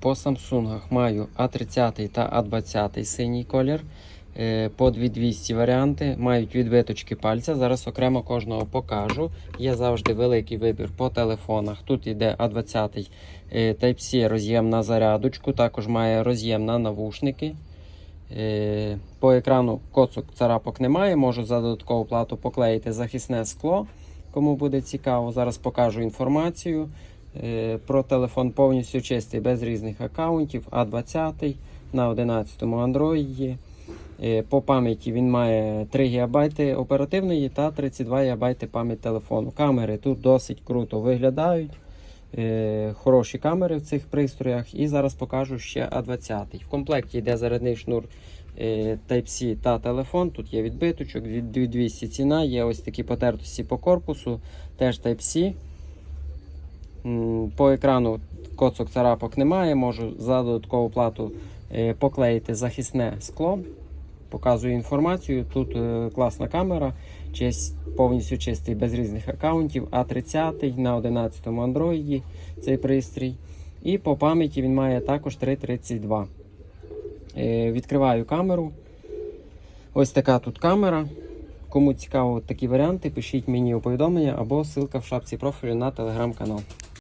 По Samsung маю А30 та А20 синій колір. Е, По 2200 варіанти мають відбиточки пальця. Зараз окремо кожного покажу. Є завжди великий вибір по телефонах. Тут йде А20 е, Type-C роз'єм на зарядочку, також має роз'єм на навушники. Е, По екрану коцок царапок немає. Можу за додаткову плату поклеїти захисне скло. Кому буде цікаво, зараз покажу інформацію. Е, Про телефон повністю чистий, без різних аккаунтів. А20 на 11 Android. Е, По пам'яті він має 3 ГБ оперативної та 32 ГБ пам'ять телефону. Камери тут досить круто виглядають. Е, Хороші камери в цих пристроях. І зараз покажу ще А20. В комплекті йде зарядний шнур Type-C та телефон. Тут є відбиточок, 2200 ціна, є ось такі потертості по корпусу, теж Type-C. По екрану коцок царапок немає. Можу за додаткову плату е, поклеїти захисне скло. Показую інформацію. Тут е, класна камера, повністю чистий без різних аккаунтів. А30 на 11 Android цей пристрій. І по пам'яті він має також 332. Е, Відкриваю камеру. Ось така тут камера. Кому цікаво такі варіанти, пишіть мені у повідомлення або ссылка в шапці профілю на телеграм-канал.